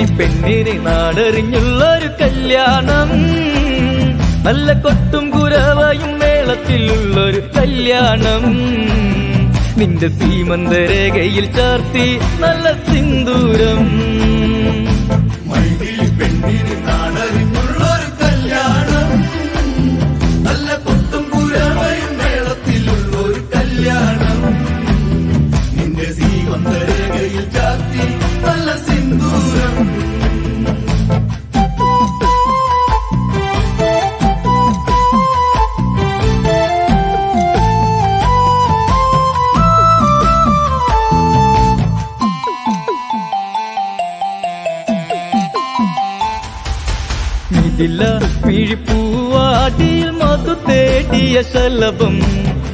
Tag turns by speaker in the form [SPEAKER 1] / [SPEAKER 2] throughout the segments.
[SPEAKER 1] മൈതിരി നാടറിഞ്ഞുള്ള ഒരു കല്യാണം. നല്ല കൊട്ടും കുരവയും മേളത്തിലുള്ളൊരു കല്യാണം. നിന്റെ സീമന്തരേഖയിൽ ചാർത്തി നല്ല സിന്ദൂരം. ഇതില്ല മിഴിപ്പൂവാടിയിൽ മധു തേടിയ ശലഭം.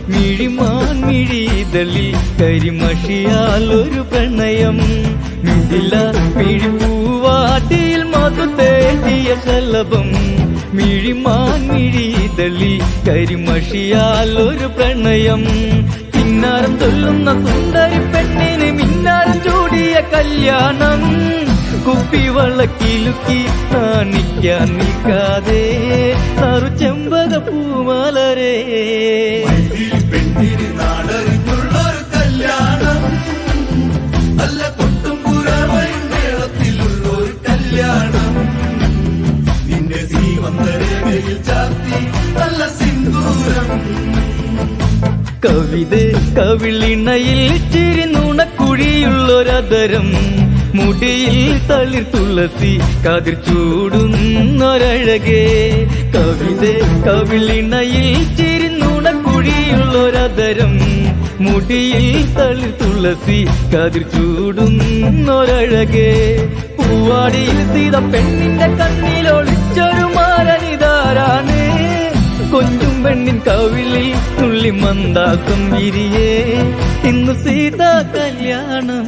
[SPEAKER 1] മിഴിമാൻ മിഴിതളി കരിമഷിയാൽ ഒരു പ്രണയം. മിഴില്ല മിഴിപ്പൂവാടിയിൽ മധു തേടിയ ശലഭം. മിഴിമാൻ മിഴിതളി കരിമഷിയാൽ ഒരു പ്രണയം. കിന്നാരം ചൊല്ലുന്ന സുന്ദരി പെണ്ണിന് മിന്നാരം ചൂടിയ കല്യാണം. കുപ്പിവളക്കിലുക്കി കാണിക്കാൻ നിൽക്കാതെ ആറു ചെമ്പക പൂമാലരെ
[SPEAKER 2] കല്യാണം. കൊട്ടും മേളത്തിലുള്ളൊരു കല്യാണം. നിന്റെ നല്ല സിന്ദൂരം.
[SPEAKER 1] കവിത കവിളിണയിൽ ചിരി നുണക്കുഴിയുള്ളൊരതരം മുടിയിൽ തളിർ തുളസി കതിർ ചൂടുന്നൊരഴകേ കവിത കവിളിണയിൽ ചിരി കുഴിയുള്ളൊരതരം മുടിയിൽ തളിർ തുളസി കതിർ ചൂടുന്നൊരഴകേ പൂവാടിയിൽ സീത പെണ്ണിന്റെ കണ്ണിലൊളിച്ചൊരു മാരനിതാരാണ് കൊഞ്ചും പെണ്ണിൻ കവിളിൽ തുള്ളി മന്ദാസം വിരിയേ. ഇന്ന് സീതാ കല്യാണം.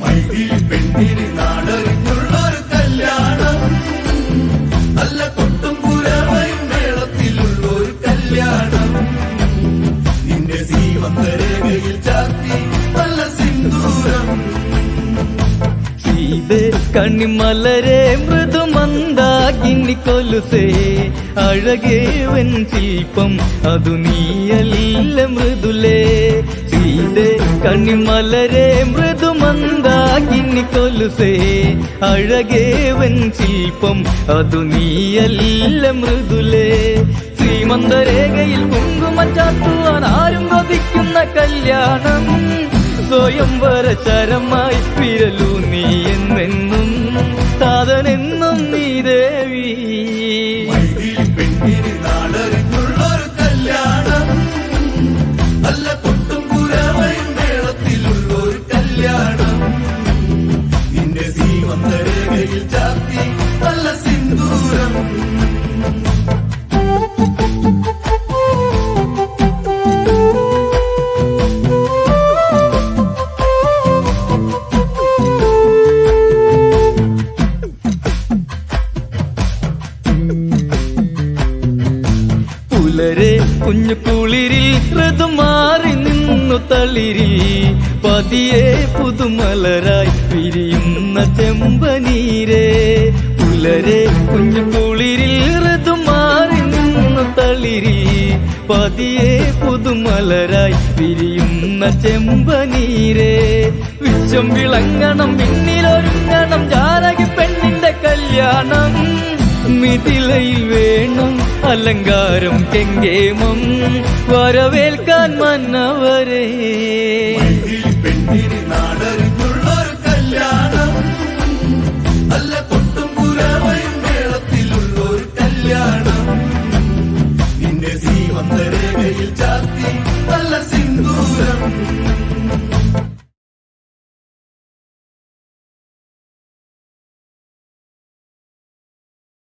[SPEAKER 2] മൈതിരി പെണ്ണിന് നാടറിഞ്ഞുള്ളൊരു കല്യാണം. നല്ല കൊട്ടും മേളത്തിലുള്ളൊരു കല്യാണം. നിന്റെ ചാർത്തി നല്ല സിന്ദൂരം.
[SPEAKER 1] സീത കണ്ണിമലരെ മൃദുമന്ദാകിനി കൊലുസേ. അഴകേവൻ ശില്പം അതു നീയല്ല മൃദുലേ. സീത കണ്ണിമലരെ മൃദുമന്ദാകിനി കൊലുസേ. അഴകേവൻ ശില്പം അതു നീയല്ല മൃദുലേ. ശ്രീമന്തരേഖയിൽ കുങ്കുമം ചാത്തുവാൻ ആരും കൊതിക്കുന്ന കല്യാണം. സ്വയംവര ചരമായി വിരലു നീ എന്നെന്നും താതനെന്നും നീ ദേവി
[SPEAKER 2] സീവന്തരേഖയിൽ ചാത്തി സിന്ദൂരം.
[SPEAKER 1] പുലരെ കുഞ്ഞു കുളിരിൽ ഋതുമാറി നിന്നു തളിരിൽ പതിയെ പുതുമലരായി പിരിയുന്ന ചെമ്പനീരേ പുലരെ കുഞ്ഞു കുളിരിൽ നിന്നു തളിരിൽ പതിയെ പുതുമലരായി പിരിയുന്ന ചെമ്പനീരേ വിശ്വം വിളങ്ങണം പിന്നിലൊരുങ്ങണം ജാനകി പെണ്ണിന്റെ കല്യാണം. മിഥിലയിൽ വേണം അലങ്കാരം കെങ്കേമം. വരവേൽക്കാൻ മന്നവരെ.
[SPEAKER 2] പെണ്ണിന് നാടറിഞ്ഞുള്ളൊരു Thank you.